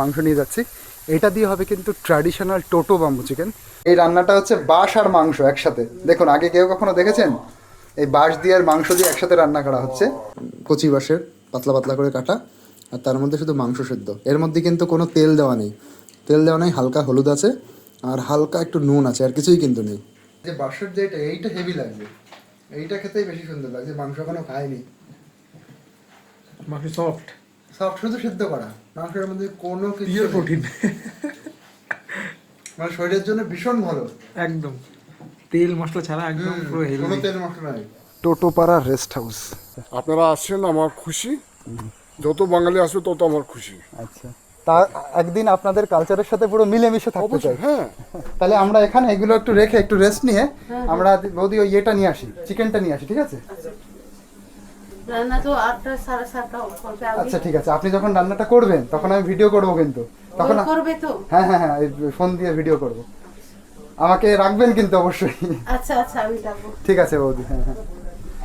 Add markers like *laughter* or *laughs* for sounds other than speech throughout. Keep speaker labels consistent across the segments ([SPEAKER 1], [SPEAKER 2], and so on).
[SPEAKER 1] মাংস নিয়ে যাচ্ছি। এটা দিয়ে হবে কিন্তু ট্র্যাডিশনাল টোটো বাম্বু চিকেন এই রান্নাটা হচ্ছে বাঁশ আর মাংস একসাথে। দেখুন আগে কেউ কখনো দেখেছেন? এই বাঁশ দিয়ে আর মাংস দিয়ে একসাথে রান্না করা হচ্ছে। কচি বাঁশের পাতলা পাতলা করে কাটা আর তার মধ্যে শুধু মাংস সেদ্ধ। এর মধ্যে কিন্তু কোনো তেল দেওয়া নেই। তেল দেওয়া নেই হালকা হলুদ আছে আর হালকা একটু নুন আছে আর কিছুই কিন্তু নেই। যে বাঁশের যে এটা এইটা হেভি লাগবে। এইটা খেতেই বেশি সুন্দর লাগছে মাংস এখনও খায়নি
[SPEAKER 2] মাংস সফট
[SPEAKER 1] সফট শুধু সেদ্ধ করা। মাংসের মধ্যে কোনো কিছু
[SPEAKER 2] প্রোটিন
[SPEAKER 1] মানে শরীরের জন্য ভীষণ ভালো।
[SPEAKER 2] একদম। তেল মশলা ছাড়া একদম পুরো হেভি
[SPEAKER 1] কোনো তেল মশলা নাই। টোটোপাড়া রেস্ট হাউস
[SPEAKER 3] আপনারা আসছেন আমার খুশি। যত বাঙালি আসবে তত আমার খুশি।
[SPEAKER 1] আচ্ছা। তা একদিন আপনাদের কালচারের সাথে পুরো মিলেমিশে থাকতে চাই।
[SPEAKER 3] হ্যাঁ।
[SPEAKER 1] তাহলে আমরা এখানে এগুলো একটু রেখে একটু রেস্ট নিয়ে আমরা বৌদি ওই ইয়েটা নিয়ে আসি চিকেনটা নিয়ে আসি ঠিক আছে
[SPEAKER 4] রান্না তো আটটা সাড়ে সাতটা করবে আগে
[SPEAKER 1] আচ্ছা ঠিক আছে। আপনি যখন রান্নাটা করবেন তখন আমি ভিডিও করব কিন্তু। তখন
[SPEAKER 4] করবে তো।
[SPEAKER 1] হ্যাঁ হ্যাঁ হ্যাঁ ফোন দিয়ে ভিডিও করব। আমাকে রাখবেন কিন্তু অবশ্যই।
[SPEAKER 4] আচ্ছা আচ্ছা আমি যাব
[SPEAKER 1] ঠিক আছে বৌদি হ্যাঁ হ্যাঁ।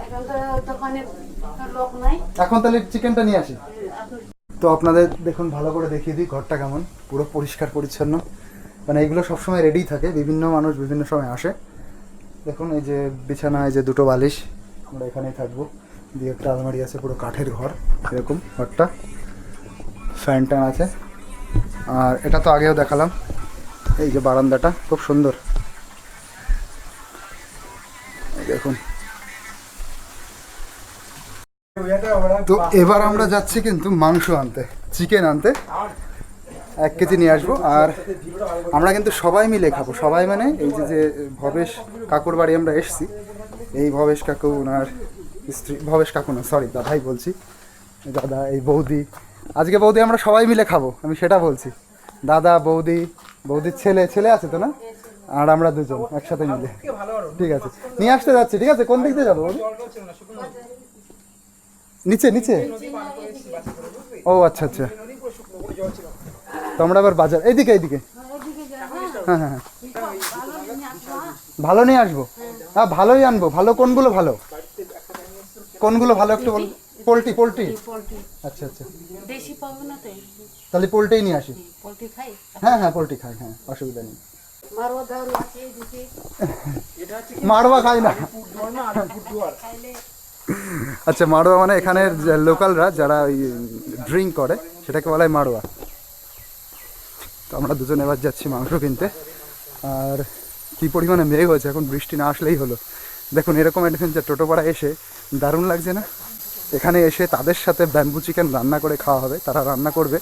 [SPEAKER 4] এখন তো দোকানে লোক নাই।
[SPEAKER 1] এখন তাহলে চিকেনটা নিয়ে আসি। তো আপনাদের দেখুন ভালো করে দেখিয়ে দিই ঘরটা কেমন। পুরো পরিষ্কার পরিচ্ছন্ন। মানে এগুলো সবসময় রেডি থাকে। বিভিন্ন মানুষ বিভিন্ন সময় আসে। দেখুন এই যে বিছানা এই যে দুটো বালিশ। আমরা এখানেই থাকব। দিয়ে একটা আলমারি আছে, পুরো কাঠের ঘর, এরকম ঘরটা। ফ্যান ট্যান আছে। আর এটা তো আগেও দেখালাম। এই যে বারান্দাটা, খুব সুন্দর। দেখুন। তো এবার আমরা যাচ্ছি কিন্তু মাংস আনতে চিকেন আনতে। এক কেজি নিয়ে আসব। আর আমরা কিন্তু সবাই মিলে খাব। সবাই মানে এই যে যে ভবেশ কাকুর বাড়ি আমরা এসছি। এই ভবেশ কাকু, ওনার স্ত্রী, ভবেশ কাকু না সরি দাদাই বলছি। দাদা, এই বৌদি। আজকে বৌদি আমরা সবাই মিলে খাব, আমি সেটা বলছি। দাদা, বৌদি, বৌদির ছেলে ছেলে আছে তো না? আর আমরা দুজন, একসাথে মিলে। ঠিক আছে। নিয়ে আসতে যাচ্ছি, ঠিক আছে? কোন দিক দিয়ে যাব? নিচে নিচে। ও আচ্ছা আচ্ছা। তো আমরা আবার বাজার, এইদিকে এইদিকে। হ্যাঁ হ্যাঁ হ্যাঁ। ভালো নিয়ে আসব। হ্যাঁ ভালোই আনব, ভালো কোনগুলো ভালো? কোনগুলো ভালো একটু বল? Poultry poultry?
[SPEAKER 4] পোলট্রি।
[SPEAKER 1] আচ্ছা আচ্ছা।
[SPEAKER 4] দেশি পাবো না তো?
[SPEAKER 1] তাহলে পোলট্রিই নিয়ে আসি।
[SPEAKER 4] পোলট্রি খাই?
[SPEAKER 1] হ্যাঁ হ্যাঁ পোলট্রি খাই হ্যাঁ অসুবিধা নেই।
[SPEAKER 4] মারোয়া
[SPEAKER 1] মাড়োয়া খাই না? আচ্ছা মাড়োয়া মানে এখানের লোকালরা যারা ওই ড্রিঙ্ক করে সেটাকে বলা হয় মাড়োয়া তো আমরা দুজন এবার যাচ্ছি মাংস কিনতে। আর কি পরিমাণে মেঘ হয়েছে এখন বৃষ্টি না আসলেই হলো। দেখুন এরকম অ্যাডভেঞ্চার টোটোপাড়া এসে দারুণ লাগছে না? এখানে এসে তাদের সাথে ব্যাম্বু চিকেন রান্না করে খাওয়া হবে, তারা রান্না করবে।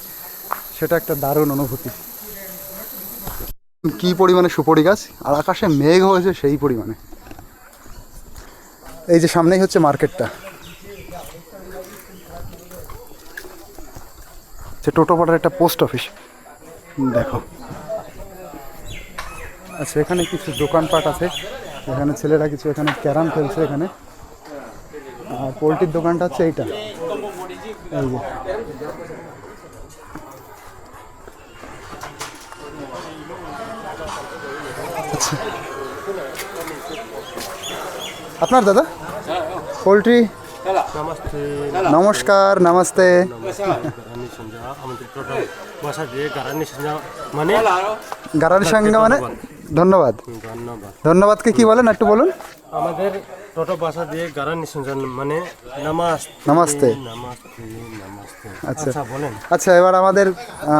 [SPEAKER 1] সেটা একটা দারুণ অনুভূতি। কী পরিমাণে সুপরি গাছ? আর আকাশে মেঘ হয়েছে সেই পরিমাণে। এই যে সামনেই হচ্ছে মার্কেটটা। যে টোটোপাড়ার একটা পোস্ট অফিস। দেখো। আচ্ছা এখানে কিছু দোকানপাট আছে। এখানে ছেলেরা কিছু এখানে ক্যারাম খেলছে এখানে। আর পোলট্রির দোকানটা হচ্ছে এইটা। এই যে। আপনার দাদা? পোলট্রি? নমস্কার, নমস্তে।
[SPEAKER 5] গারানি সঞ্জা মানে?
[SPEAKER 1] ধন্যবাদ। ধন্যবাদকে কি বলেন? একটু বলুন।
[SPEAKER 5] আমাদের টোটো ভাষা দিয়ে মানে নামাজ
[SPEAKER 1] নমস্তে।
[SPEAKER 5] নমস্তে নমস্তে।
[SPEAKER 1] আচ্ছা।
[SPEAKER 5] আচ্ছা বলেন।
[SPEAKER 1] আচ্ছা এবার আমাদের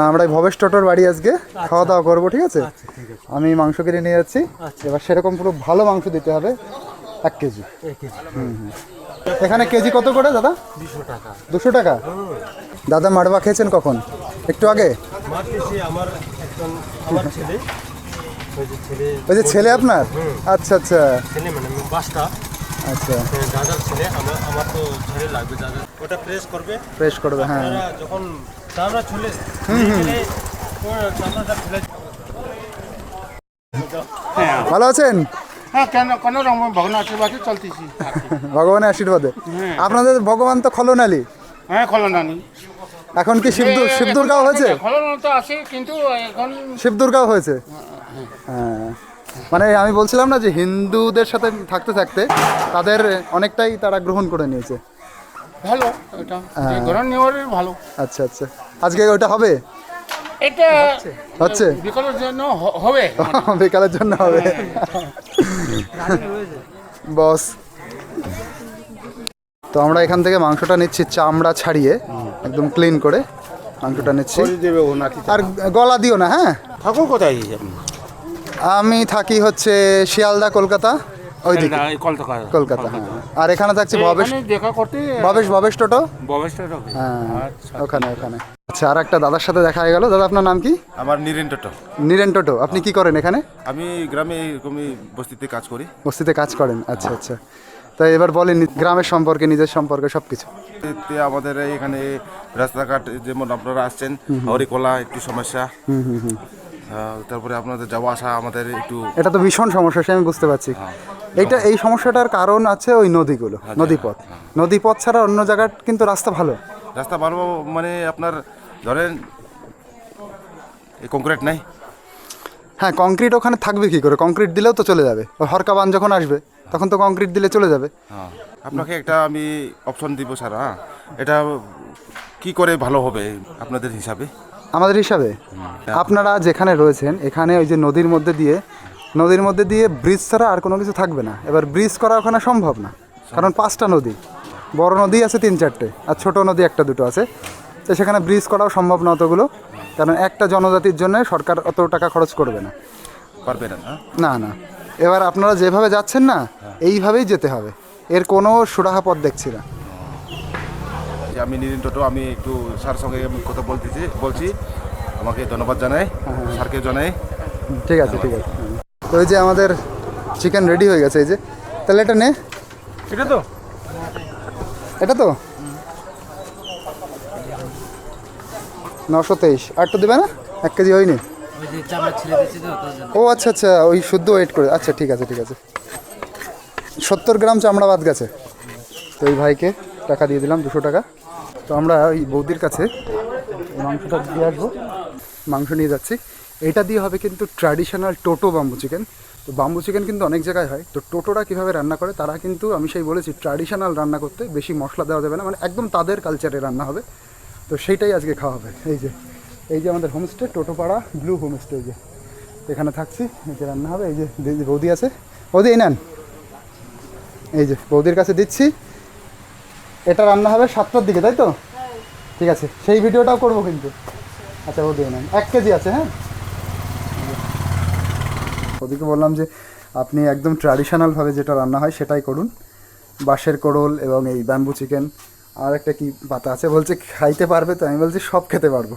[SPEAKER 1] আমরা ভবেশ টোটোর বাড়ি আজকে খাওয়া দাওয়া করব ঠিক আছে?
[SPEAKER 5] আচ্ছা ঠিক আছে।
[SPEAKER 1] আমি মাংস কিনে নিয়ে যাচ্ছি। এবার সেরকম পুরো ভালো মাংস দিতে হবে এক কেজি।
[SPEAKER 5] এক কেজি।
[SPEAKER 1] এখানে কেজি কত করে দাদা?
[SPEAKER 5] দুশো টাকা।
[SPEAKER 1] দুশো টাকা? দাদা মারবা খেয়েছেন কখন? একটু আগে?
[SPEAKER 5] ওই যে ছেলে
[SPEAKER 1] আপনার? আচ্ছা আচ্ছা। আচ্ছা।
[SPEAKER 5] দাদার ছেলে আমার আমার তো লাগবে দাদা ওটা প্রেস করবে।
[SPEAKER 1] ফ্রেশ করবে হ্যাঁ।
[SPEAKER 5] যখন চামড়া ছুলে ছেলে চামড়াটা ছুলে
[SPEAKER 1] ভালো আছেন?
[SPEAKER 6] হ্যাঁ
[SPEAKER 1] ভগবানের আশীর্বাদে আপনাদের ভগবান তো খলনালি।
[SPEAKER 6] হ্যাঁ খলনানি
[SPEAKER 1] এখন কি শিব দু- শিব দুর্গাও হয়েছে?
[SPEAKER 6] খলন তো আছে কিন্তু এখন
[SPEAKER 1] শিবদুর্গাও হয়েছে। হ্যাঁ। মানে আমি বলছিলাম না যে হিন্দুদের সাথে থাকতে থাকতে তাদের অনেকটাই তারা গ্রহণ করে নিয়েছে।
[SPEAKER 6] ভালো এটা গ্রহণ নেওয়ার ভালো।
[SPEAKER 1] আচ্ছা আচ্ছা। আজকে ওটা হবে?
[SPEAKER 6] এটা
[SPEAKER 1] হচ্ছে?
[SPEAKER 6] বিকলের জন্য হবে। *laughs*
[SPEAKER 1] বিকালের জন্য হবে। বস। তো আমরা এখান থেকে মাংসটা নিচ্ছি চামড়া ছাড়িয়ে একদম ক্লিন করে। মাংসটা নিচ্ছি। আর গলা দিও না হ্যাঁ?
[SPEAKER 6] ঠাকুর কোথায়
[SPEAKER 1] আমি থাকি হচ্ছে শিয়ালদা কলকাতা ওইদিকে।
[SPEAKER 6] কলকাতা।
[SPEAKER 1] কলকাতা হ্যাঁ। আর এখানে থাকছে ভবেশ
[SPEAKER 6] দেখা করতে
[SPEAKER 1] ভবেশ ভবেশ টোটো?
[SPEAKER 6] বয়সটা রাখে
[SPEAKER 1] হ্যাঁ ওখানে ওখানে। আচ্ছা আর একটা দাদার সাথে দেখা হয়ে গেল। দাদা আপনার নাম কি?
[SPEAKER 7] আমার নীরেন টোটো।
[SPEAKER 1] নীরেন টোটো আপনি কি করেন এখানে?
[SPEAKER 7] আমি গ্রামে এরকমই বস্তিতে কাজ করি।
[SPEAKER 1] বস্তিতে কাজ করেন? আচ্ছা আচ্ছা। তাই এবার বলেন গ্রামের সম্পর্কে নিজের সম্পর্কে
[SPEAKER 7] সবকিছু। আমাদের এখানে রাস্তাঘাট যেমন আপনারা আসছেন হরিকলা একটু সমস্যা। তারপরে আপনাদের যাওয়া আসা আমাদের একটু
[SPEAKER 1] এটা তো ভীষণ সমস্যা সে আমি বুঝতে পারছি। এইটা এই সমস্যাটার কারণ আছে ওই নদীগুলো নদীপথ। নদীপথ ছাড়া অন্য জায়গার কিন্তু রাস্তা ভালো।
[SPEAKER 7] রাস্তা ভালো মানে আপনার ধরেন এই কংক্রিট নাই?
[SPEAKER 1] হ্যাঁ কংক্রিট ওখানে থাকবে কি করে? কংক্রিট দিলেও তো চলে যাবে। ওই হরকাবান যখন আসবে তখন তো কংক্রিট দিলে চলে যাবে।
[SPEAKER 7] হ্যাঁ। আপনাকে একটা আমি অপশন দিব স্যার হ্যাঁ? এটা কি করে ভালো হবে আপনাদের হিসাবে?
[SPEAKER 1] আমাদের হিসাবে। আপনারা যেখানে রয়েছেন এখানে ওই যে নদীর মধ্যে দিয়ে নদীর মধ্যে দিয়ে ব্রিজ ছাড়া আর কোনো কিছু থাকবে না। এবার ব্রিজ করা ওখানে সম্ভব না কারণ পাঁচটা নদী বড় নদী আছে তিন চারটে আর ছোট নদী একটা দুটো আছে। তো সেখানে ব্রিজ করাও সম্ভব না অতগুলো কারণ একটা জনজাতির জন্য সরকার অত টাকা খরচ করবে না।
[SPEAKER 7] পারবে না হ্যাঁ
[SPEAKER 1] না না। এবার আপনারা যেভাবে যাচ্ছেন না এইভাবেই যেতে হবে। এর কোনো সুরাহা পথ দেখছি না।
[SPEAKER 7] আমি নীরেন টোটো আমি একটু স্যার সঙ্গে আমি কথা বলতেছি বলছি। আমাকে ধন্যবাদ জানাই স্যারকে জানাই
[SPEAKER 1] ঠিক আছে ঠিক আছে। তো এই যে আমাদের চিকেন রেডি হয়ে গেছে এই যে। তাহলে এটা নে।
[SPEAKER 2] এটা তো?
[SPEAKER 1] এটা তো? নশো তেইশ। আর তো দেবে না? এক কেজি হয়নি? ও আচ্ছা আচ্ছা ওই শুদ্ধ ওয়েট করে। আচ্ছা ঠিক আছে ঠিক আছে। সত্তর গ্রাম চামড়া বাদ গেছে। তো ওই ভাইকে টাকা দিয়ে দিলাম দুশো টাকা। তো আমরা ওই বৌদির কাছে মাংসটা দিয়ে আসব। মাংস নিয়ে যাচ্ছি। এটা দিয়ে হবে কিন্তু ট্র্যাডিশনাল টোটো বাম্বু চিকেন তো বাম্বু চিকেন কিন্তু অনেক জায়গায় হয়। তো টোটোরা কীভাবে রান্না করে, তারা কিন্তু আমি সেই বলেছি ট্র্যাডিশনাল রান্না করতে বেশি মশলা দেওয়া যাবে না। মানে একদম তাদের কালচারে রান্না হবে। তো সেইটাই আজকে খাওয়া হবে। এই যে এই যে আমাদের হোমস্টে টোটোপাড়া ব্লু হোমস্টে এই যে। এখানে থাকছি, এই যে রান্না হবে। এই যে বৌদি আছে। বৌদি, এই নেন। এই যে, বৌদির কাছে দিচ্ছি। এটা রান্না হবে সাতটার দিকে তাই তো? ঠিক আছে সেই ভিডিওটাও করব কিন্তু। আচ্ছা বৌদি এই নেন। এক কেজি আছে হ্যাঁ? ওদিকে বললাম যে আপনি একদম ট্র্যাডিশনালভাবে যেটা রান্না হয় সেটাই করুন। বাঁশের কোড়ল এবং এই ব্যাম্বু চিকেন আর একটা কি পাতা আছে? বলছে খাইতে পারবে তো? আমি বলছি সব খেতে পারব।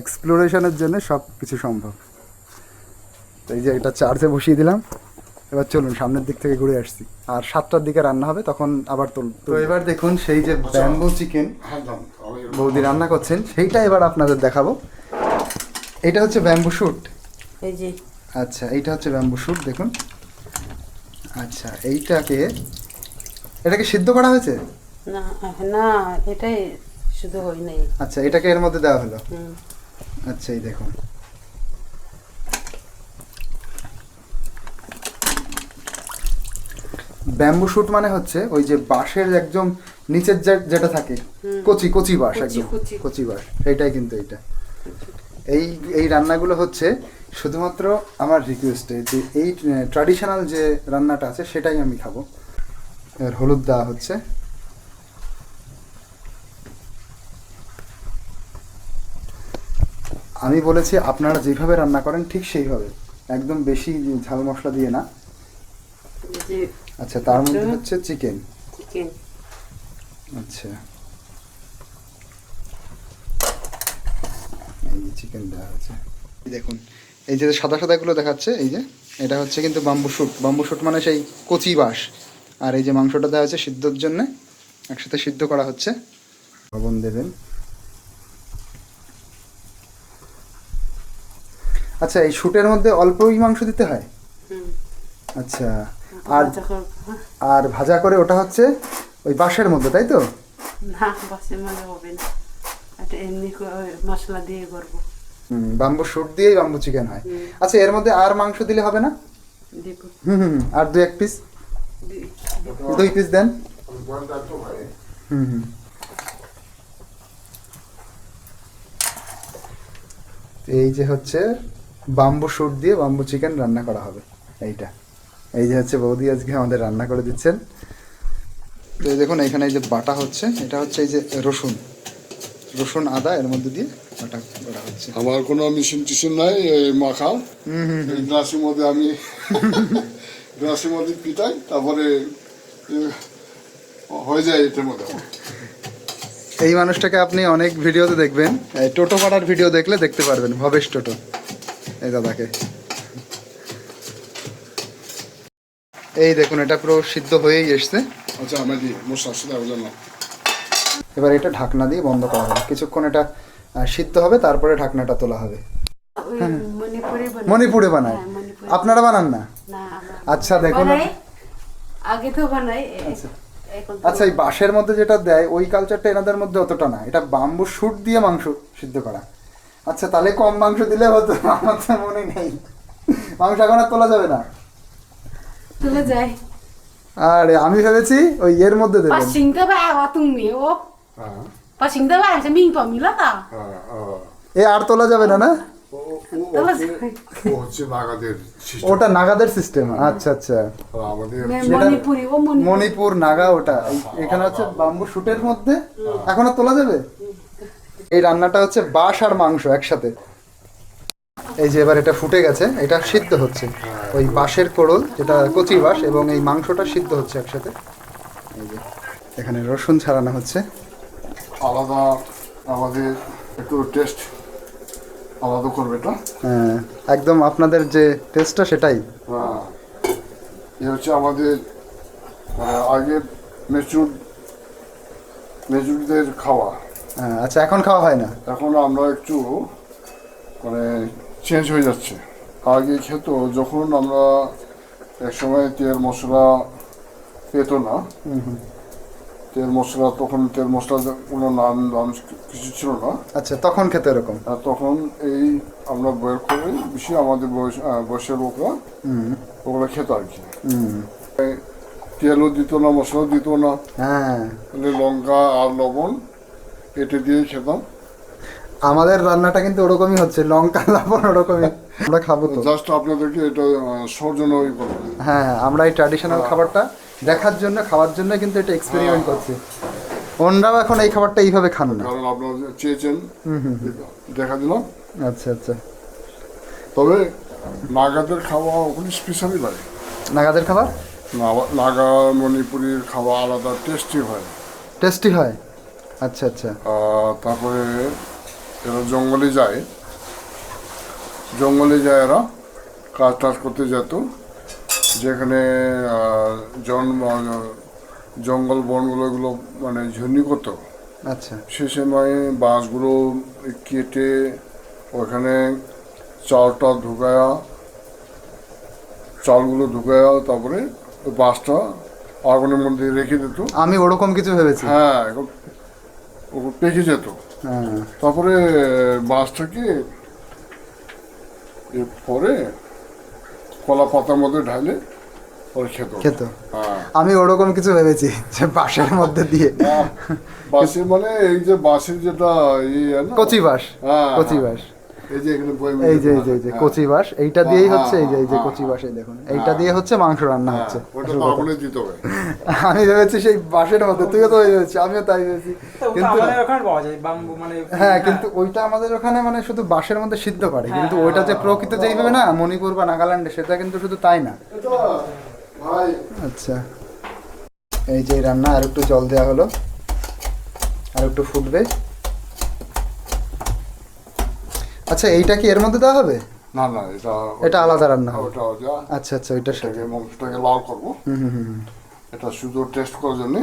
[SPEAKER 1] এক্সপ্লোরেশনের জন্য সব কিছু সম্ভব এই যে এটা চার্জে বসিয়ে দিলাম। এবার চলুন সামনের দিক থেকে ঘুরে আসছি। আর সাতটার দিকে রান্না হবে তখন আবার তুল তো এবার দেখুন সেই যে ব্যাম্বু চিকেন বৌদি রান্না করছেন সেইটা এবার আপনাদের দেখাবো। এটা হচ্ছে ব্যাম্বু শুট
[SPEAKER 4] এই যে।
[SPEAKER 1] আচ্ছা এইটা হচ্ছে ব্যাম্বু শুট দেখুন। আচ্ছা এইটাকে এটাকে সিদ্ধ করা হয়েছে?
[SPEAKER 4] না না এটাই শুধু হয় নাই
[SPEAKER 1] আচ্ছা এটাকে এর মধ্যে দেওয়া হলো। আচ্ছা এই দেখুন। ব্যাম্বু শুট মানে হচ্ছে ওই যে বাঁশের একদম নিচের যেটা থাকে কচি কচি বাঁশ একদম
[SPEAKER 4] কচি।
[SPEAKER 1] বাঁশ এইটাই কিন্তু এইটা। এই এই রান্নাগুলো হচ্ছে শুধুমাত্র আমার রিকোয়েস্টে যে এই ট্র্যাডিশনাল যে রান্নাটা আছে সেটাই আমি খাব। এবার হলুদ দেওয়া হচ্ছে। আমি বলেছি আপনারা যেভাবে রান্না করেন ঠিক সেইভাবে একদম বেশি ঝাল মশলা দিয়ে না। আচ্ছা তার মধ্যে
[SPEAKER 4] আচ্ছা।
[SPEAKER 1] হচ্ছে চিকেন।
[SPEAKER 4] চিকেন।
[SPEAKER 1] আচ্ছা। এই যে চিকেন দেওয়া আছে দেখুন এই যে সাদা সাদাগুলো দেখাচ্ছে এই যে এটা হচ্ছে কিন্তু বাম্বু শুট বাম্বু শুট মানে সেই কচি বাঁশ আর এই যে মাংসটা দেওয়া হচ্ছে সিদ্ধর জন্যে একসাথে সিদ্ধ করা হচ্ছে। লবণ দেবেন। আচ্ছা এই শুটের মধ্যে অল্পই মাংস দিতে হয়? আচ্ছা। আর
[SPEAKER 4] ভাজা হ্যাঁ।
[SPEAKER 1] আর ভাজা করে ওটা হচ্ছে ওই বাঁশের মধ্যে তাই তো?
[SPEAKER 4] না বাসে মানে হবে না। এটা এমনি মশলা দিয়ে করব।
[SPEAKER 1] হুম বাম্বু শুট দিয়েই বাম্বু চিকেন হয়। আচ্ছা এর মধ্যে আর মাংস দিলে হবে না? হুম হুম আর দু এক পিস দুই। পিস দেন। হুম হুম। এই যে হচ্ছে বাম্বু শুট দিয়ে বাম্বু চিকেন রান্না করা হবে এইটা। এই যে হচ্ছে বৌদি আজকে আমাদের রান্না করে দিচ্ছেন। তো এই দেখুন এখানে এই যে বাটা হচ্ছে এটা হচ্ছে এই যে রসুন। রসুন আদা এর মধ্যে দিয়ে বাটা করা হচ্ছে।
[SPEAKER 3] আমার কোনো মেশিন টিশিন নাই এই মাখা। এই গ্লাসের মধ্যে আমি *laughs* গ্লাসের মধ্যে পিটাই তারপরে হয়ে যায় এটার মধ্যে।
[SPEAKER 1] এই মানুষটাকে আপনি অনেক ভিডিওতে দেখবেন এই টোটো পাড়ার ভিডিও দেখলে দেখতে পারবেন ভবেশ টোটো এই দাদাকে। এই দেখুন এটা পুরো সিদ্ধ হয়েই এসছে।
[SPEAKER 3] আচ্ছা মশলা
[SPEAKER 1] এবার এটা ঢাকনা দিয়ে বন্ধ করা হবে। কিছুক্ষণ এটা সিদ্ধ হবে তারপরে ঢাকনাটা তোলা হবে।
[SPEAKER 4] মণিপুরে বানাই।
[SPEAKER 1] মণিপুরে বানায়।
[SPEAKER 4] হ্যাঁ,
[SPEAKER 1] আপনারা বানান না?
[SPEAKER 4] না
[SPEAKER 1] আচ্ছা দেখুন।
[SPEAKER 4] আগে তো বানাই এ-
[SPEAKER 1] আচ্ছা। এই বাঁশের মধ্যে যেটা দেয় ওই কালচারটা এনাদের মধ্যে অতটা না। এটা বাম্বু শুট দিয়ে মাংস সিদ্ধ করা। আচ্ছা তাহলে কম মাংস দিলে হতো আমার তো মনে নেই। মাংস এখন আর তোলা যাবে না।
[SPEAKER 4] চলে যায়
[SPEAKER 1] আরে আমি ভেবেছি ওই এর মধ্যে দেবেন।
[SPEAKER 8] পাসিং বাবা তুমি ও।
[SPEAKER 3] হ্যাঁ।
[SPEAKER 8] পাসিং তো বাবা মিং তো
[SPEAKER 3] মিলা তা
[SPEAKER 1] এ আর তোলা যাবে না না? ওটা নাগাদের সিস্টেম আচ্ছা আচ্ছা।
[SPEAKER 4] মণিপুর
[SPEAKER 1] নাগা ওটা। এখানে হচ্ছে বাম্বু শুটের মধ্যে। এখন আর তোলা যাবে? এই রান্নাটা হচ্ছে বাঁশ আর মাংস একসাথে। এই যে এবার এটা ফুটে গেছে এটা সিদ্ধ হচ্ছে। ওই বাঁশের কোড়ল যেটা কচি বাঁশ এবং এই মাংসটা সিদ্ধ হচ্ছে একসাথে। এই যে এখানে রসুন ছাড়ানো হচ্ছে।
[SPEAKER 3] আলাদা আমাদের একটু টেস্ট আলাদা করবে এটা?
[SPEAKER 1] হ্যাঁ, একদম আপনাদের যে টেস্টটা সেটাই।
[SPEAKER 3] হ্যাঁ। এ হচ্ছে আমাদের মানে আগে মেচুর মেচুরদের খাওয়া।
[SPEAKER 1] হ্যাঁ, আচ্ছা এখন খাওয়া হয় না?
[SPEAKER 3] এখন আমরা একটু মানে চেঞ্জ হয়ে যাচ্ছে। আগে খেত যখন আমরা এক সময় তেল মশলা পেতো না তেল মশলা তখন তেল মশলা কোনো নাম দাম কিছু ছিল না।
[SPEAKER 1] আচ্ছা তখন খেতে এরকম?
[SPEAKER 3] আর তখন এই আমরা বয়ের করে বেশি আমাদের বয়স বয়সের লোকরা ওগুলো খেত আর কি। তেলও দিত না মশলাও দিত না।
[SPEAKER 1] হ্যাঁ।
[SPEAKER 3] লঙ্কা আর লবণ এটে দিয়ে খেতাম।
[SPEAKER 1] আমাদের রান্নাটা কিন্তু ওরকমই হচ্ছে লঙ্কা লবণ ওরকমই। আমরা খাব তো।
[SPEAKER 3] জাস্ট আপনাদেরকে এটা সৌজন্য
[SPEAKER 1] হ্যাঁ আমরা এই ট্র্যাডিশনাল খাবারটা দেখার জন্য খাওয়ার জন্য কিন্তু এটা এক্সপেরিমেন্ট করছি। অন্যরাও এখন এই খাবারটা এইভাবে খান না।
[SPEAKER 3] কারণ আপনারা চেয়েছেন দেখা দিলাম।
[SPEAKER 1] আচ্ছা আচ্ছা।
[SPEAKER 3] তবে নাগাদের খাওয়া ওখানে স্পেশালি লাগে
[SPEAKER 1] নাগাদের খাবার?
[SPEAKER 3] নাগা মণিপুরের খাওয়া আলাদা টেস্টি হয়।
[SPEAKER 1] টেস্টি হয়? আচ্ছা আচ্ছা।
[SPEAKER 3] তারপরে এরা জঙ্গলে যায়। জঙ্গলে যায় এরা কাজ টাজ করতে যেত। যেখানে জন জঙ্গল বনগুলো এগুলো মানে ঝর্ণি করতো।
[SPEAKER 1] আচ্ছা।
[SPEAKER 3] সে সময় বাঁশগুলো কেটে ওখানে চালটা ঢুকায়া চালগুলো ঢুকায়া তারপরে বাঁশটা আগুনের মধ্যে রেখে দিত।
[SPEAKER 1] আমি ওরকম কিছু ভেবেছি।
[SPEAKER 3] হ্যাঁ ও পেকে যেত।
[SPEAKER 1] হ্যাঁ।
[SPEAKER 3] তারপরে বাঁশটাকে পরে কলা পাতার মধ্যে ঢালে পরে খেত।
[SPEAKER 1] খেত।
[SPEAKER 3] হ্যাঁ।
[SPEAKER 1] আমি ওরকম কিছু ভেবেছি যে বাঁশের মধ্যে দিয়ে।
[SPEAKER 3] বাঁশের মানে এই যে বাঁশের যেটা ইয়ে
[SPEAKER 1] কচি বাঁশ।
[SPEAKER 3] হ্যাঁ,
[SPEAKER 1] কচি
[SPEAKER 3] হ্যাঁ।
[SPEAKER 1] বাঁশ।
[SPEAKER 3] এই যে এখানে বই
[SPEAKER 1] এই যে এই যে এই যে কচি বাঁশ এইটা দিয়েই
[SPEAKER 3] হ্যাঁ,
[SPEAKER 1] হচ্ছে এই যে এই যে
[SPEAKER 3] হ্যাঁ,
[SPEAKER 1] কচি বাঁশ এই দেখুন। এইটা দিয়ে হচ্ছে মাংস রান্না
[SPEAKER 3] হ্যাঁ,
[SPEAKER 1] হচ্ছে। *laughs* আমি ভেবেছি সেই বাঁশের মধ্যে তুইও তো ওই ভেবেছিস আমিও তাই ভেবেছি। কিন্তু
[SPEAKER 2] আমাদের ওখানে পাওয়া যায় বাম্বু মানে
[SPEAKER 1] হ্যাঁ কিন্তু ওইটা আমাদের ওখানে মানে শুধু বাঁশের মধ্যে সিদ্ধ করে কিন্তু ওইটা যে প্রকৃত যেইভাবে না মণিপুর বা নাগাল্যান্ডে সেটা কিন্তু শুধু তাই না। আচ্ছা। এই যে রান্না আর একটু জল দেওয়া হলো। আর একটু ফুটবে। আচ্ছা এইটা কি এর মধ্যে দেওয়া হবে?
[SPEAKER 3] না না এটা
[SPEAKER 1] এটা আলাদা রান্না হবে।
[SPEAKER 3] ওটা ওটা
[SPEAKER 1] আচ্ছা আচ্ছা ওইটার সাথে।
[SPEAKER 3] মাংসটাকে লাল করব।
[SPEAKER 1] হুম হুম।
[SPEAKER 3] এটা শুধু টেস্ট করার জন্য।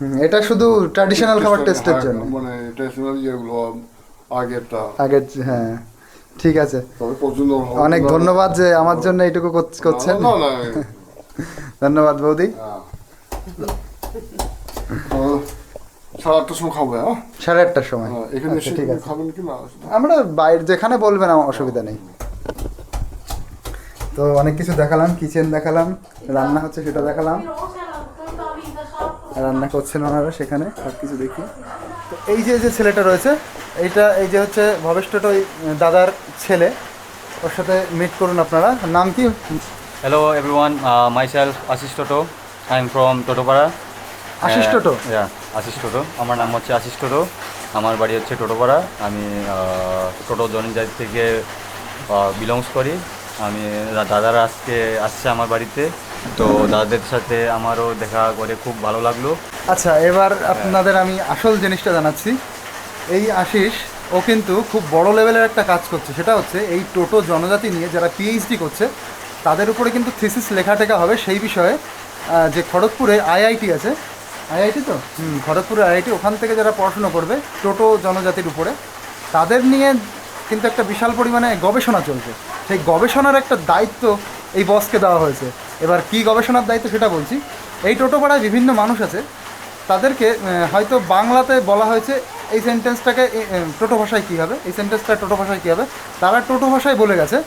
[SPEAKER 1] হুম, এটা শুধু ট্র্যাডিশনাল খাবার টেস্টের জন্য?
[SPEAKER 3] মানে ট্রেডিশনাল যেগুলো আগেরটা।
[SPEAKER 1] আগের হ্যাঁ ঠিক আছে। অনেক ধন্যবাদ যে আমার জন্য এইটুকু করছেন।
[SPEAKER 3] না না
[SPEAKER 1] ধন্যবাদ বৌদি।
[SPEAKER 3] হ্যাঁ। সাড়ে আটটার সময় খাব হ্যাঁ
[SPEAKER 1] সাড়ে আটটার সময়।
[SPEAKER 3] হ্যাঁ, এখানে
[SPEAKER 1] আচ্ছা
[SPEAKER 3] এসে
[SPEAKER 1] ঠিক আছে।
[SPEAKER 3] খাবেন কি না?
[SPEAKER 1] আমরা বাইরে যেখানে বলবেন আমার অসুবিধা নেই। তো অনেক কিছু দেখালাম কিচেন দেখালাম রান্না হচ্ছে সেটা দেখালাম। রান্না করছেন ওনারা সেখানে সব কিছু দেখি। তো এই যে যে ছেলেটা রয়েছে এইটা এই যে হচ্ছে ভবেশ ওই দাদার ছেলে। ওর সাথে মিট করুন আপনারা। নাম কি?
[SPEAKER 9] Hello everyone, uh, Ashis toto Toto. I'm from Totopara.
[SPEAKER 1] Ashis টোটো?
[SPEAKER 9] ইয়া আশিস টোটো। আমার নাম হচ্ছে আশিস টোটো। আমার বাড়ি হচ্ছে টোটোপাড়া। আমি টোটো জনজাতি থেকে বিলংস করি। আমি দাদারা আজকে আসছে আমার বাড়িতে। তো দাদাদের সাথে আমারও দেখা করে খুব ভালো লাগল।
[SPEAKER 1] আচ্ছা এবার আপনাদের আমি আসল জিনিসটা জানাচ্ছি। এই আশিস ও কিন্তু খুব বড় লেভেলের একটা কাজ করছে। সেটা হচ্ছে এই টোটো জনজাতি নিয়ে যারা পিএইচডি করছে তাদের উপরে কিন্তু থিসিস লেখা টেখা হবে। সেই বিষয়ে যে খড়গপুরে আইআইটি আছে আইআইটি তো? হুম খড়গপুরে আইআইটি। ওখান থেকে যারা পড়াশোনা করবে, টোটো জনজাতির উপরে, তাদের নিয়ে কিন্তু একটা বিশাল পরিমাণে গবেষণা চলছে। সেই গবেষণার একটা দায়িত্ব এই বসকে দেওয়া হয়েছে। এবার কি গবেষণার দায়িত্ব সেটা বলছি। এই টোটো পাড়ায় বিভিন্ন মানুষ আছে। তাদেরকে হয়তো বাংলাতে বলা হয়েছে, এই সেন্টেন্সটাকে টোটো ভাষায় কী হবে? এই সেন্টেন্সটা টোটো ভাষায় কী হবে? তারা টোটো ভাষায় বলে গেছে।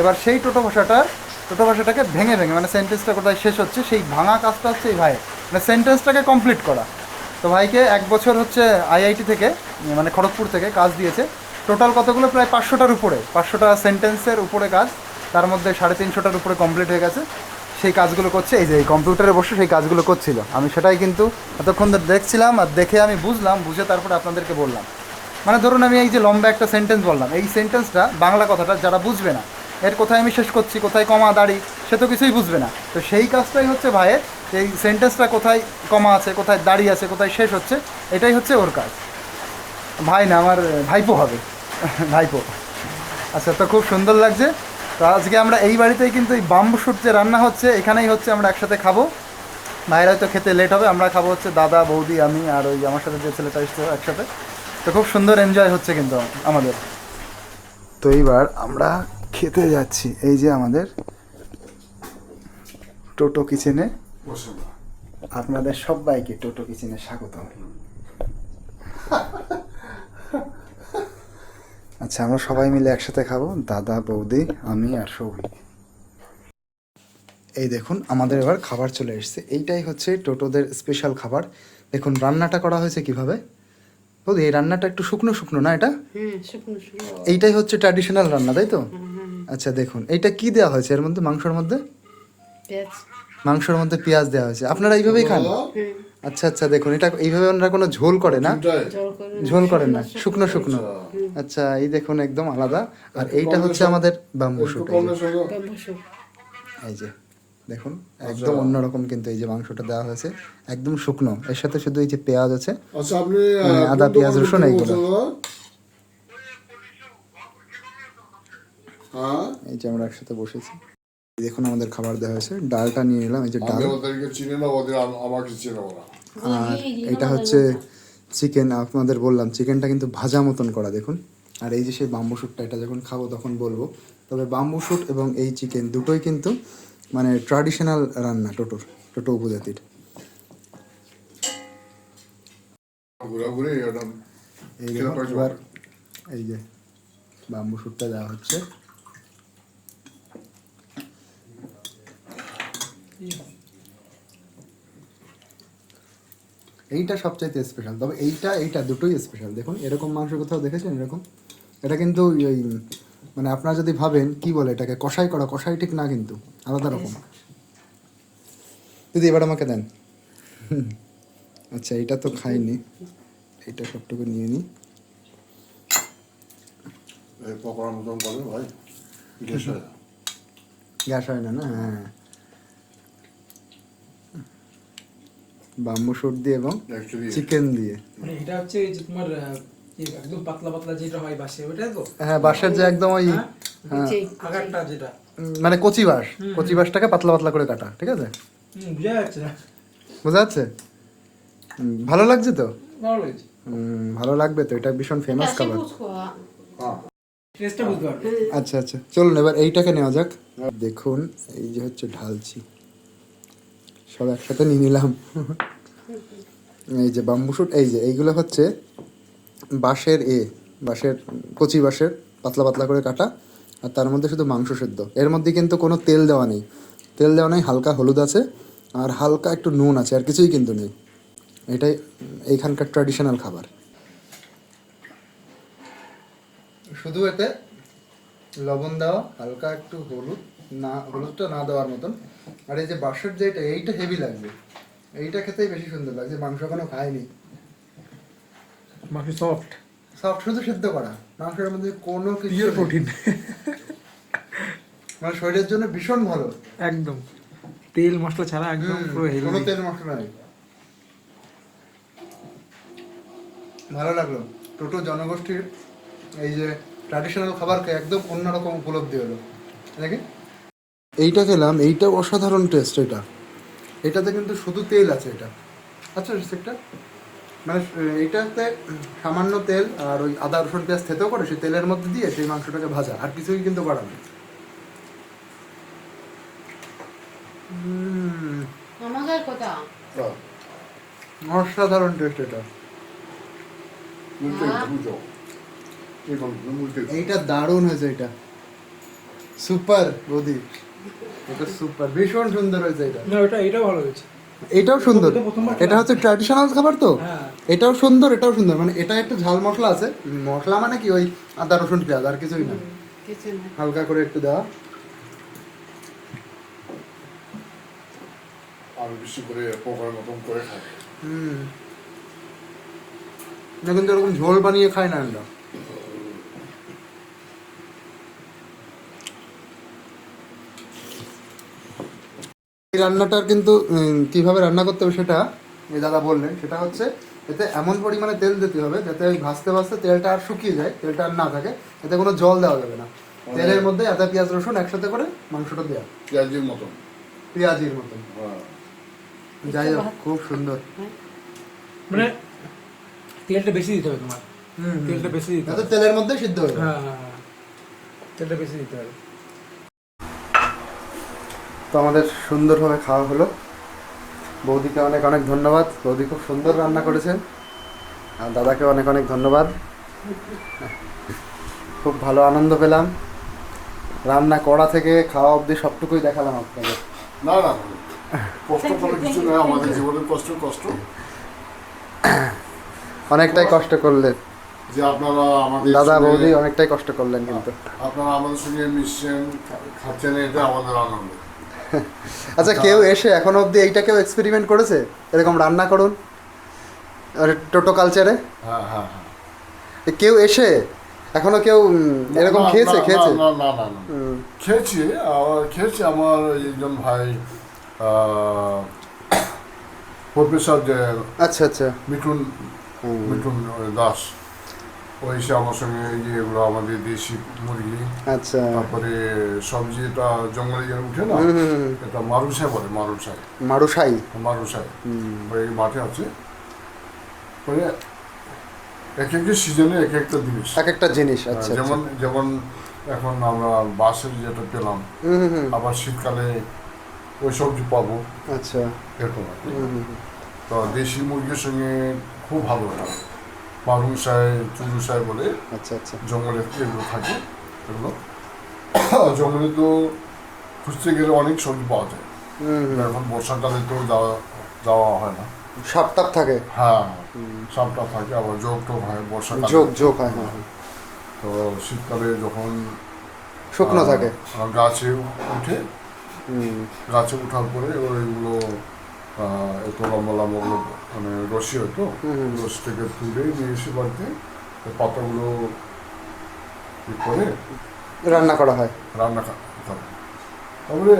[SPEAKER 1] এবার সেই টোটো ভাষাটার টোটো ভাষাটাকে ভেঙে ভেঙে মানে সেন্টেন্সটা কোথায় শেষ হচ্ছে, সেই ভাঙা কাজটা হচ্ছে এই ভাইয়ের। মানে সেন্টেন্সটাকে কমপ্লিট করা। তো ভাইকে এক বছর হচ্ছে আইআইটি থেকে মানে খড়গপুর থেকে কাজ দিয়েছে। টোটাল কতগুলো? প্রায় পাঁচশোটার উপরে। পাঁচশোটা সেন্টেন্সের উপরে কাজ। তার মধ্যে সাড়ে তিনশোটার উপরে কমপ্লিট হয়ে গেছে। সেই কাজগুলো করছে। এই যে এই কম্পিউটারে বসে সেই কাজগুলো করছিল। আমি সেটাই কিন্তু এতক্ষণ ধরে দেখছিলাম আর দেখে আমি বুঝলাম, বুঝে তারপরে আপনাদেরকে বললাম। মানে ধরুন আমি এই যে লম্বা একটা সেন্টেন্স বললাম। এই সেন্টেন্সটা বাংলা কথাটা যারা বুঝবে না এর কোথায় আমি শেষ করছি, কোথায় কমা দাড়ি, সে তো কিছুই বুঝবে না। তো সেই কাজটাই হচ্ছে ভাইয়ের, এই সেন্টেন্সটা কোথায় কমা আছে, কোথায় দাড়ি আছে, কোথায় শেষ হচ্ছে, এটাই হচ্ছে ওর কাজ। ভাই না, আমার ভাইপো হবে। ভাইপো। আচ্ছা তো খুব সুন্দর লাগছে। তো আজকে আমরা এই বাড়িতেই কিন্তু এই বাম্বু শুট যে রান্না হচ্ছে, এখানেই হচ্ছে আমরা একসাথে খাব। ভাইয়ের হয়তো খেতে লেট হবে, আমরা খাব হচ্ছে দাদা, বৌদি, আমি আর ওই আমার সাথে যে ছেলেটা এসছে একসাথে। তো খুব সুন্দর এনজয় হচ্ছে কিন্তু আমাদের। তো এইবার আমরা খেতে যাচ্ছি। এই যে আমাদের টোটো কিচেনে আপনাদের সবাইকে টোটো কিচেনে স্বাগত আচ্ছা আমরা সবাই মিলে একসাথে খাব দাদা বৌদি আমি আর সৌভিক। এই দেখুন আমাদের এবার খাবার চলে এসেছে। এইটাই হচ্ছে টোটোদের স্পেশাল খাবার। দেখুন রান্নাটা করা হয়েছে কীভাবে? বৌদি এই রান্নাটা একটু শুকনো শুকনো না এটা? এইটাই হচ্ছে ট্র্যাডিশনাল রান্না তাই তো? আচ্ছা দেখুন এইটা কি দেওয়া হয়েছে? এর মধ্যে মাংসের মধ্যে?
[SPEAKER 4] পেঁয়াজ।
[SPEAKER 1] মাংসের মধ্যে পেঁয়াজ দেওয়া হয়েছে। আপনারা এইভাবেই খান? আচ্ছা আচ্ছা দেখুন এটা এইভাবে ওনারা কোনো ঝোল করে না? ঝোল করেন না। শুকনো শুকনো। আচ্ছা এই দেখুন একদম আলাদা। আর এইটা হচ্ছে আমাদের বাম্বু শুট এই যে। দেখুন একদম অন্যরকম কিন্তু এই যে মাংসটা দেওয়া হয়েছে। একদম শুকনো। এর সাথে শুধু এই যে পেঁয়াজ আছে।
[SPEAKER 3] আচ্ছা আপনি
[SPEAKER 1] মানে আদা, পেঁয়াজ, রসুন এইগুলো।
[SPEAKER 3] বলছেন দাদা? হ্যাঁ
[SPEAKER 1] এই যে আমরা একসাথে বসেছি। দেখুন আমাদের খাবার দেওয়া হয়েছে। ডালটা নিয়ে নিলাম এই যে ডাল।
[SPEAKER 3] ওদেরকে চিনি না ওদের আম- আমাকে চিনে ওরা।
[SPEAKER 1] আর এটা হচ্ছে চিকেন আপনাদের বললাম চিকেনটা কিন্তু ভাজা মতন করা দেখুন। আর এই যে সেই বাম্বু শ্যুটটা এটা যখন খাব তখন বলব। তবে বাম্বু শ্যুট এবং এই চিকেন দুটোই কিন্তু মানে ট্র্যাডিশনাল রান্না টোটোর টোটো উপজাতির। এই যে বাম্বু শ্যুটটা দেওয়া হচ্ছে। এইটা সবচাইতে স্পেশাল তবে এইটা এইটা দুটোই স্পেশাল দেখুন এরকম মাংস কোথাও দেখেছেন এরকম? এটা কিন্তু ওই মানে আপনারা যদি ভাবেন কি বলে এটাকে? কষাই করা কষাই ঠিক না কিন্তু আলাদা রকম। দিদি এবার আমাকে দেন। আচ্ছা এটা তো খাইনি। এটা সবটুকু নিয়ে নিই
[SPEAKER 3] মতন ভাই। গ্যাস হয়
[SPEAKER 1] না না? হ্যাঁ। বাম্বু শুট দিয়ে এবং চিকেন দিয়ে।
[SPEAKER 2] মানে এটা হচ্ছে যে তোমার একদম পাতলা পাতলা যেটা হয় বাসে ওটাই তো?
[SPEAKER 1] হ্যাঁ বাঁশের যে একদম ওই হ্যাঁ,
[SPEAKER 2] আগারটা যেটা।
[SPEAKER 1] মানে কচি বাঁশ। কচি বাঁশটাকে পাতলা পাতলা করে কাটা ঠিক আছে?
[SPEAKER 2] বোঝা যাচ্ছে না।
[SPEAKER 1] বোঝা যাচ্ছে? ভালো লাগছে তো?
[SPEAKER 2] ভালো লাগছে।
[SPEAKER 1] ভালো লাগবে তো এটা ভীষণ ফেমাস খাবার। আচ্ছা আচ্ছা। চলুন এবার এইটাকে নেওয়া যাক। দেখুন এই যে হচ্ছে ঢালছি সব একসাথে নিয়ে নিলাম। এই যে বাম্বু শুট এই যে এইগুলো হচ্ছে বাঁশের এ, বাঁশের, কচি বাঁশের পাতলা পাতলা করে কাটা, আর তার মধ্যে শুধু মাংস সেদ্ধ। এর মধ্যে কিন্তু কোনো তেল দেওয়া নেই। তেল দেওয়া নেই, হালকা হলুদ আছে, আর হালকা একটু নুন আছে, আর কিছুই কিন্তু নেই। এটাই এইখানকার ট্র্যাডিশনাল খাবার। শুধু এতে লবণ দেওয়া, হালকা একটু হলুদ না হলুদটা না দেওয়ার মতন। আর এই যে বাঁশের যেটা এইটা হেভি লাগবে। এইটা খেতেই বেশি সুন্দর লাগছে মাংস এখনও খাইনি।
[SPEAKER 2] মাংস সফট
[SPEAKER 1] সফট শুধু সিদ্ধ করা মাংসের মধ্যে কোনো কিছু।
[SPEAKER 2] প্রোটিন
[SPEAKER 1] মানে শরীরের জন্য ভীষণ ভালো।
[SPEAKER 2] একদম। তেল মশলা ছাড়া একদম পুরো
[SPEAKER 1] কোনো তেল মশলা নেই। ভালো লাগল। টোটো জনগোষ্ঠীর এই যে ট্র্যাডিশনাল খাবারকে একদম অন্যরকম উপলব্ধি হলো। দেখি এইটা খেলাম এইটা অসাধারণ টেস্ট এটা। এটাতে কিন্তু শুধু তেল আছে এটা। আচ্ছা একটা মানে এইটাতে সামান্য তেল আর ওই আদা রসুন পেঁয়াজ থেতেও করে সেই তেলের মধ্যে দিয়ে সেই মাংসটাকে ভাজা আর কিছুই কিন্তু করা নেই। অসাধারণ টেস্ট এটা। এইটা দারুণ হয়েছে এটা। সুপার বৌদি এটা সুপার ভীষণ সুন্দর হয়েছে এটা।
[SPEAKER 2] না এটাও ভালো হয়েছে।
[SPEAKER 1] এটাও সুন্দর।
[SPEAKER 2] এটা
[SPEAKER 1] হচ্ছে ট্র্যাডিশনাল খাবার তো?
[SPEAKER 2] হ্যাঁ।
[SPEAKER 1] এটাও সুন্দর এটাও সুন্দর। মানে এটা একটু ঝাল মশলা আছে। মশলা মানে কি? ওই আদা রসুন পেঁয়াজ আর কিছুই না। হালকা করে একটু দেওয়া।
[SPEAKER 3] আমি বেশি করে পোকার মতন করে খাই
[SPEAKER 1] হুম। না কিন্তু এরকম ঝোল বানিয়ে খায় না আমরা। এই রান্নাটার কিন্তু কীভাবে রান্না করতে হবে সেটা এই দাদা বললেন। সেটা হচ্ছে এতে এমন পরিমাণে তেল দিতে হবে যাতে ওই ভাজতে ভাজতে তেলটা আর শুকিয়ে যায় তেলটা আর না থাকে। এতে কোনো জল দেওয়া যাবে না। তেলের মধ্যে আদা পেঁয়াজ রসুন একসাথে করে মাংসটা দেওয়া
[SPEAKER 3] পেঁয়াজের মতন।
[SPEAKER 1] পেঁয়াজির মতন।
[SPEAKER 3] হ্যাঁ।
[SPEAKER 1] যাই হোক খুব সুন্দর।
[SPEAKER 2] মানে তেলটা বেশি দিতে হবে তোমার। তেলটা বেশি দিতে হবে।
[SPEAKER 1] তেলের মধ্যে সিদ্ধ যায়।
[SPEAKER 2] হ্যাঁ হ্যাঁ হ্যাঁ। তেলটা বেশি দিতে হবে।
[SPEAKER 1] তো আমাদের সুন্দরভাবে খাওয়া হলো। বৌদিকে অনেক অনেক ধন্যবাদ। বৌদি খুব সুন্দর রান্না করেছেন। আর দাদাকে অনেক অনেক ধন্যবাদ। খুব ভালো আনন্দ পেলাম। রান্না করা থেকে খাওয়া অবধি সবটুকুই দেখালাম আপনাদের।
[SPEAKER 3] না না না। কষ্ট করে কিছু নয় আমাদের জীবনের কষ্ট কষ্ট।
[SPEAKER 1] অনেকটাই কষ্ট করলেন।
[SPEAKER 3] যে আপনারা আমাদের
[SPEAKER 1] দাদা বৌদি অনেকটাই কষ্ট করলেন কিন্তু।
[SPEAKER 3] আপনারা আমাদের সঙ্গে মিশছেন খাচ্ছেন এটা আমাদের আনন্দ। *laughs*
[SPEAKER 1] আচ্ছা কেউ এসে এখন অবধি এইটা কেউ এক্সপেরিমেন্ট করেছে? এরকম রান্না করুন। আর টোটো কালচারে
[SPEAKER 3] হ্যাঁ হ্যাঁ হ্যাঁ।
[SPEAKER 1] কেউ এসে? এখনও কেউ এরকম খেয়েছে খেয়েছে?
[SPEAKER 3] খেয়েছি আর খেয়েছি আমার একজন ভাই প্রফেসর *coughs*
[SPEAKER 1] আচ্ছা আচ্ছা।
[SPEAKER 3] মিঠুন মিঠুন দাস। ও এসে আমার সঙ্গে এই যে এগুলো আমাদের দেশি মুরগি
[SPEAKER 1] আচ্ছা।
[SPEAKER 3] তারপরে সবজি এটা জঙ্গলে যে উঠে না। এটা মারুসাই বলে মারুসাই।
[SPEAKER 1] মারুসাই?
[SPEAKER 3] মারুসাই। ওই মাঠে আছে। মানে এক একটা সিজনে এক একটা জিনিস।
[SPEAKER 1] এক একটা জিনিস আচ্ছা আচ্ছা।
[SPEAKER 3] যেমন যেমন এখন আমরা বাসের যেটা পেলাম আবার শীতকালে ওই সবজি পাবো।
[SPEAKER 1] আচ্ছা।
[SPEAKER 3] এরকম। তো দেশি মুরগির সঙ্গে খুব ভালো এটা মারুসাই চুরুসাই বলে
[SPEAKER 1] আচ্ছা আচ্ছা।
[SPEAKER 3] জঙ্গলে এগুলো থাকে এগুলো। জঙ্গলে তো খুঁজতে গেলে অনেক সবজি পাওয়া যায়। এখন বর্ষাকালে তো যাওয়া যাওয়া হয় না।
[SPEAKER 1] সাপ টাপ থাকে?
[SPEAKER 3] হ্যাঁ সাপটা থাকে আবার যোগ টোগ হয় বর্ষাকালে।
[SPEAKER 1] যোগ যোগ হয় হ্যাঁ।
[SPEAKER 3] তো শীতকালে যখন
[SPEAKER 1] শুকনো থাকে।
[SPEAKER 3] গাছে উঠে গাছে উঠার পরে ওইগুলো এত লম্বা লম্বা মানে রশি
[SPEAKER 1] হুম, হুম।
[SPEAKER 3] থেকে তুলে নিয়ে এসে বাড়িতে পাতাগুলো করে
[SPEAKER 1] রান্না করা হয়।
[SPEAKER 3] রান্না করে তারপরে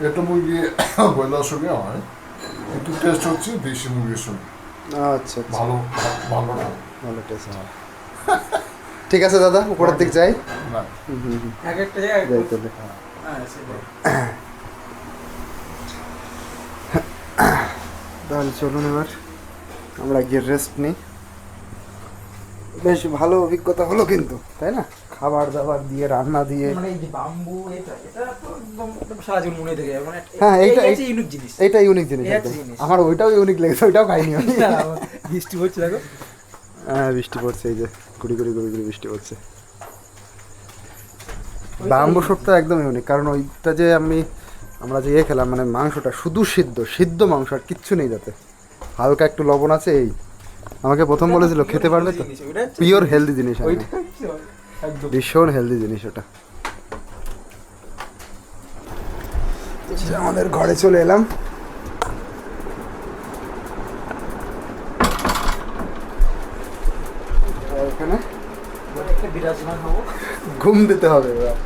[SPEAKER 3] এটা মুরগি *coughs* ব্রয়লার সঙ্গে হয় কিন্তু টেস্ট হচ্ছে দেশি মুরগির সঙ্গে।
[SPEAKER 1] আচ্ছা আচ্ছা।
[SPEAKER 3] ভালো ভালো
[SPEAKER 1] ভালো টেস্ট *laughs* ঠিক আছে দাদা উপরের দিক যাই।
[SPEAKER 2] এক একটা *coughs* জায়গায়
[SPEAKER 1] যাই তাহলে চলুন এবার। আমরা গিয়ে রেস্ট নিই। বেশ ভালো অভিজ্ঞতা হলো কিন্তু তাই না? খাবার দাবার দিয়ে রান্না দিয়ে।
[SPEAKER 2] মানে এই যে বাম্বু এটা এটা তো একদম একদম সারা জীবন মনে থেকে মানে
[SPEAKER 1] হ্যাঁ, এইটা-
[SPEAKER 2] হচ্ছে ইউনিক জিনিস।
[SPEAKER 1] এইটা ইউনিক জিনিস। আমার ওইটাও ইউনিক লেগেছে ওইটাও খাইনি আমি।
[SPEAKER 2] বৃষ্টি হচ্ছে দেখো।
[SPEAKER 1] হ্যাঁ বৃষ্টি পড়ছে এই যে গুড়ি গুড়ি গুড়ি গুড়ি বৃষ্টি পড়ছে। বাম্বু শুটটা একদম ইউনিক কারণ ওইটা যে আমি আমরা যে ইয়ে খেলাম মানে মাংসটা শুধু সিদ্ধ সিদ্ধ মাংস আর কিচ্ছু নেই যাতে হালকা একটু লবণ আছে এই। আমাকে প্রথম বলেছিল খেতে পারবে তো? পিওর হেলদি জিনিস ভীষণ হেলদি জিনিস ওটা। যে আমাদের ঘরে চলে এলাম। ঘুম দিতে হবে এবার।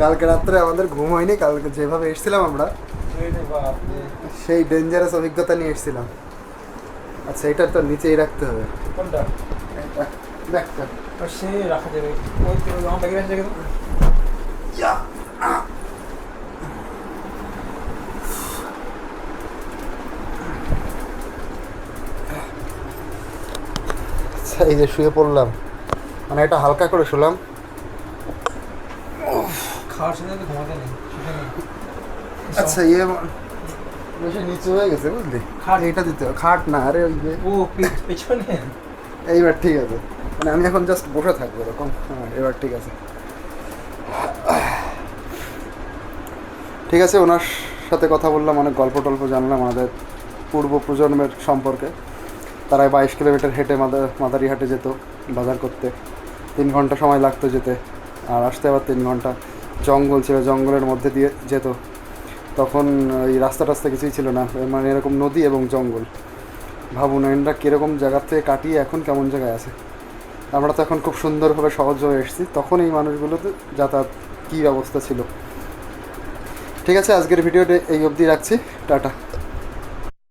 [SPEAKER 2] কালকে রাত্রে
[SPEAKER 1] আমাদের ঘুম হয়নি কালকে যেভাবে এসেছিলাম আমরা সেই ডেঞ্জারাস অভিজ্ঞতা নিয়ে এসেছিলাম। আচ্ছা এটা তো নিচেই রাখতে হবে।
[SPEAKER 2] কোনটা?
[SPEAKER 1] দেখ ব্যাগটা
[SPEAKER 2] সে রাখা যাবে ওই তো আমার ব্যাগের কাছে রেখে দাও।
[SPEAKER 1] আচ্ছা এই যে শুয়ে পড়লাম। মানে এটা হালকা করে শুলাম। আচ্ছা ইয়ে বেশি নিচু হয়ে গেছে বুঝলি?
[SPEAKER 2] খাট।
[SPEAKER 1] এটা দিতে হবে খাট না আরে ওই যে
[SPEAKER 2] ও পেছনে।
[SPEAKER 1] এইবার ঠিক আছে। মানে আমি এখন জাস্ট বসে থাকব এরকম। হ্যাঁ এবার ঠিক আছে। ঠিক আছে ওনার সাথে কথা বললাম অনেক গল্প টল্প জানলাম আমাদের পূর্ব প্রজন্মের সম্পর্কে। তারা বাইশ কিলোমিটার হেঁটে মাদার মাদারিহাটে যেত বাজার করতে। তিন ঘণ্টা সময় লাগতো যেতে, আর আসতে আবার তিন ঘণ্টা। জঙ্গল ছিল, জঙ্গলের মধ্যে দিয়ে যেত। তখন এই রাস্তা টাস্তা কিছুই ছিল না মানে এরকম নদী এবং জঙ্গল। ভাবুন, এনরা কীরকম জায়গার থেকে কাটিয়ে এখন কেমন জায়গায় আছে? আমরা তো এখন খুব সুন্দরভাবে সহজ হয়ে এসেছি, তখন এই মানুষগুলোতে যাতায়াত কী অবস্থা ছিল? ঠিক আছে, আজকের ভিডিওটা এই অবধি রাখছি। টাটা।